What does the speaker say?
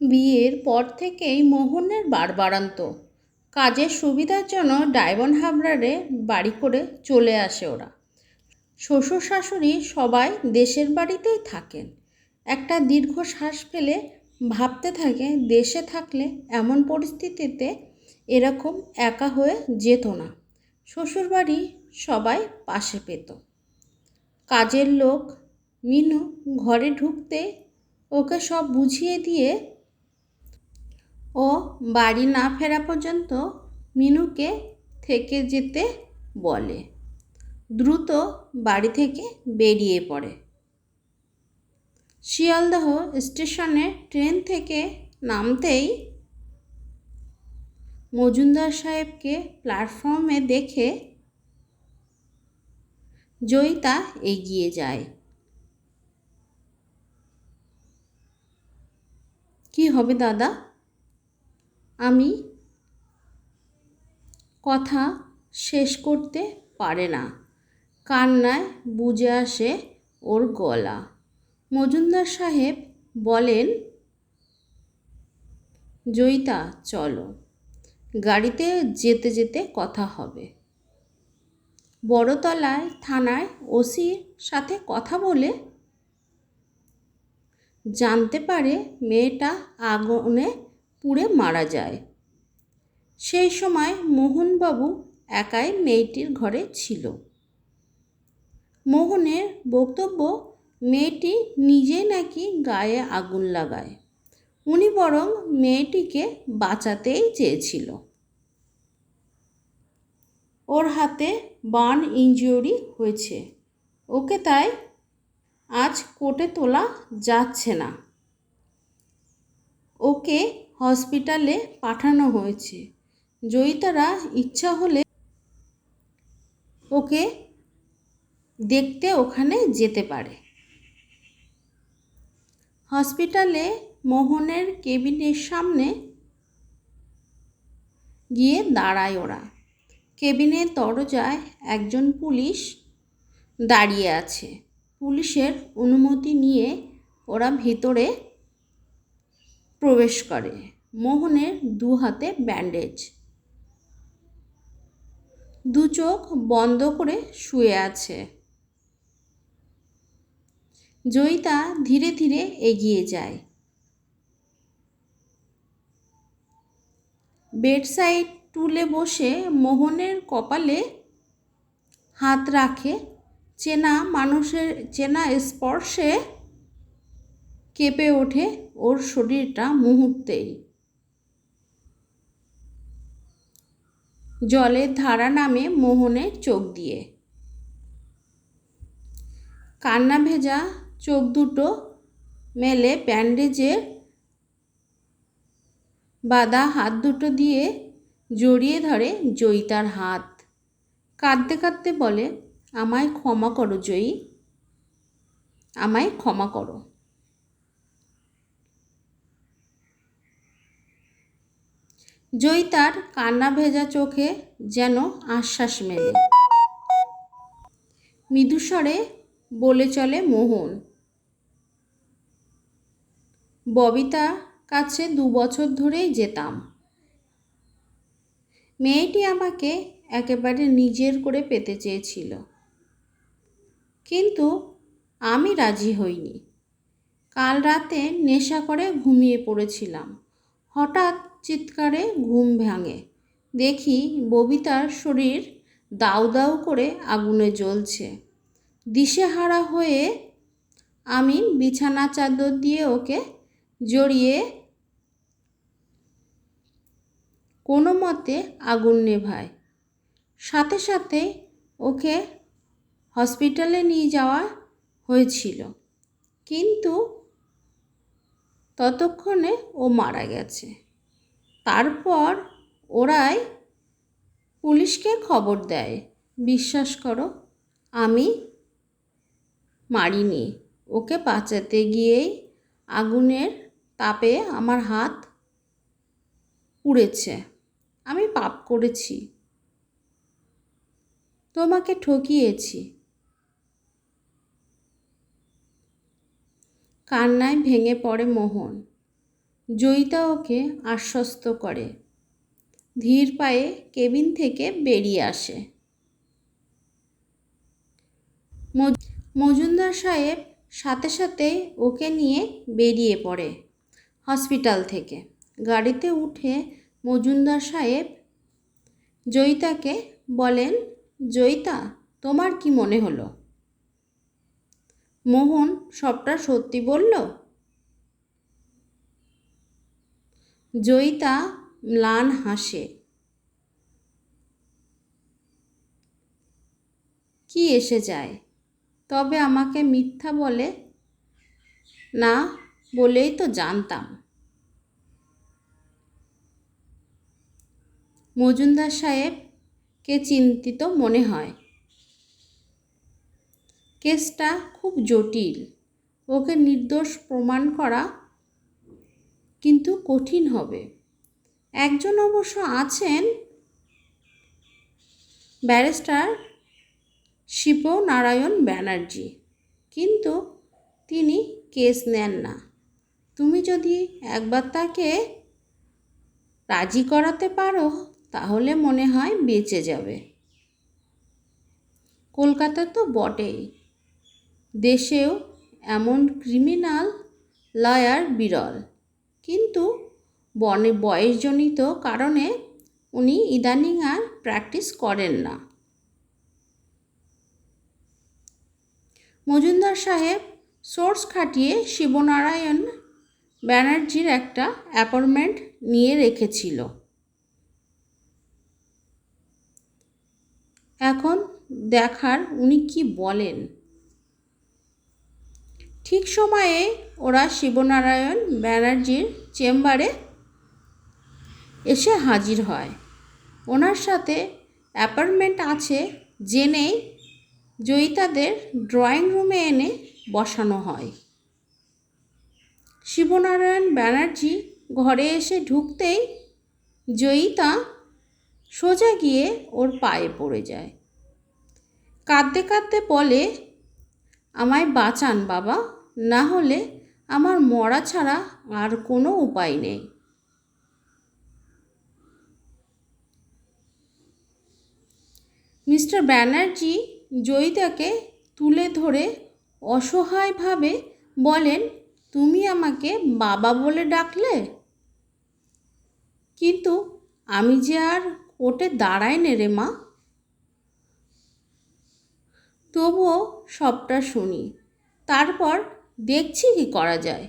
বিয়ের পর থেকেই মোহনের বাড়বাড়ন্ত কাজের সুবিধার জন্য ডায়মন্ড হাবড়ারে বাড়ি করে চলে আসে ওরা। শ্বশুর শাশুড়ি সবাই দেশের বাড়িতেই থাকেন। একটা দীর্ঘ শ্বাস ফেলে ভাবতে থাকে, দেশে থাকলে এমন পরিস্থিতিতে এরকম একা হয়ে যেত না। শ্বশুরবাড়ি সবাই পাশে পেত। কাজের লোক মিনু ঘরে ঢুকতে ওকে সব বুঝিয়ে দিয়ে ও বাড়ি না ফেরা পর্যন্ত মিনুকে থেকে যেতে বলে। দ্রুত বাড়ি থেকে বেরিয়ে পড়ে। শিয়ালদহ স্টেশনে ট্রেন থেকে নামতেই মজুমদার সাহেবকে প্ল্যাটফর্মে দেখে জয়িতা এগিয়ে যায়। কি হবে দাদা? আমি কথা শেষ করতে পারে না। কান্নায় বুঝে আসে ওর গলা। মজুমদার সাহেব বলেন, জয়িতা, চলো। গাড়িতে যেতে যেতে কথা হবে। বড়তলায় থানায় ওসির সাথে কথা বলে জানতে পারে মেয়েটা আগুনে পুড়ে মারা যায়। সেই সময় মোহনবাবু একাই মেয়েটির ঘরে ছিল। মোহনের বক্তব্য, মেয়েটি নিজে নাকি গায়ে আগুন লাগায়। উনি বরং মেয়েটিকে বাঁচাতেই চেয়েছিল। ওর হাতে বার্ন ইঞ্জুরি হয়েছে। ওকে তাই আজ কোর্টে তোলা যাচ্ছে না। ওকে হসপিটালে পাঠানো হয়েছে। জয়িতারা ইচ্ছা হলে ওকে দেখতে ওখানে যেতে পারে। হসপিটালে মোহনের কেবিনের সামনে গিয়ে দাঁড়ায় ওরা। কেবিনের দরজায় একজন পুলিশ দাঁড়িয়ে আছে। পুলিশের অনুমতি নিয়ে ওরা ভিতরে প্রবেশ করে। মোহনের দু হাতে ব্যান্ডেজ। দু চোখ বন্ধ করে শুয়ে আছে। জয়িতা ধীরে ধীরে এগিয়ে যায়। বেডসাইড টুলে বসে মোহনের কপালে হাত রাখে। চেনা মানুষের, চেনা স্পর্শে কেঁপে ওঠে ওর শরীরটা মুহূর্তেই। জলের ধারা নামে মোহনের চোখ দিয়ে। কান্না ভেজা চোখ দুটো মেলে ব্যান্ডেজের। বাদা হাত দুটো দিয়ে জড়িয়ে ধরে জয়িতার হাত। কাঁদতে কাঁদতে বলে, আমায় ক্ষমা করো জয়ী। আমায় ক্ষমা করো। জয়িতার কান্না ভেজা চোখে যেন আশ্বাস মেলে। মৃদুস্বরে বলে চলে মোহন। ববিতা কাছে দু বছর ধরেই যেতাম। মেয়েটি আমাকে একেবারে নিজের করে পেতে চেয়েছিল। কিন্তু আমি রাজি হইনি। কাল রাতে নেশা করে ঘুমিয়ে পড়েছিলাম। হঠাৎ চিৎকারে ঘুম ভাঙে। দেখি ববিতার শরীর দাউ দাউ করে আগুনে জ্বলছে। দিশেহারা হয়ে আমি বিছানা চাদর দিয়ে ওকে জড়িয়ে কোনো মতে আগুন নেভায় সাথে সাথে ওকে হসপিটালে নিয়ে যাওয়া হয়েছিল। কিন্তু ততক্ষণে ও মারা গেছে। তারপর ওরাই পুলিশকে খবর দেয়, বিশ্বাস করো, আমি মারিনি। ওকে বাঁচাতে গিয়েই আগুনের তাপে আমার হাত পুড়েছে। আমি পাপ করেছি। তোমাকে ঠকিয়েছি। কান্নায় ভেঙে পড়ে মোহন। জয়িতা ওকে আশ্বস্ত করে। ধীর পায়ে কেবিন থেকে বেরিয়ে আসে। মজ- মজুমদার সাহেব সাথে সাথে ওকে নিয়ে বেরিয়ে পড়ে হসপিটাল থেকে। গাড়িতে উঠে মজুমদার সাহেব জয়িতাকে বলেন, জয়িতা, তোমার কি মনে হলো? মোহন, সবটা সত্যি বলল? জয়িতা ম্লান হাসে। কি এসে যায়? তবে আমাকে মিথ্যা বলে? না, বলেই তো জানতাম। মজুমদার সাহেবকে চিন্তিত মনে হয়? কেসটা খুব জটিল। ওকে নির্দোষ প্রমাণ করা কিন্তু কঠিন হবে। একজন অবশ্য আছেন ব্যারিস্টার শিব নারায়ণ ব্যানার্জি, কিন্তু তিনি কেস নেন না। তুমি যদি একবার তাকে রাজি করাতে পারো, তাহলে মনে হয় বেঁচে যাবে। কলকাতা তো বটেই। দেশেও এমন ক্রিমিনাল, লয়ার, বিরল। কিন্তু বনে বয়সজনিত কারণে উনি ইদানিং আর প্র্যাকটিস করেন না। মজুমদার সাহেব সোর্স খাটিয়ে শিবনারায়ণ ব্যানার্জির একটা অ্যাপয়েন্টমেন্ট নিয়ে রেখেছিল। এখন দেখার উনি কি বলেন? ঠিক সময়ে ওরা শিবনারায়ণ ব্যানার্জির চেম্বারে এসে হাজির হয়। ওনার সাথে অ্যাপার্টমেন্ট আছে জেনেই জয়িতাদের ড্রয়িং রুমে এনে বসানো হয়। শিবনারায়ণ ব্যানার্জি ঘরে এসে ঢুকতেই জয়িতা সোজা গিয়ে ওর পায়ে পড়ে যায়। কাঁদতে কাঁদতে বলে, আমায় বাঁচান বাবা। না হলে আমার মরা ছাড়া আর কোনো উপায় নেই। মিস্টার ব্যানার্জি জয়িতাকে তুলে ধরে অসহায়ভাবে বলেন, তুমি আমাকে বাবা বলে ডাকলে? কিন্তু আমি যে আর কোর্টে দাঁড়ায় নে রে মা। তবুও সবটা শুনি। তারপর দেখছি কি করা যায়।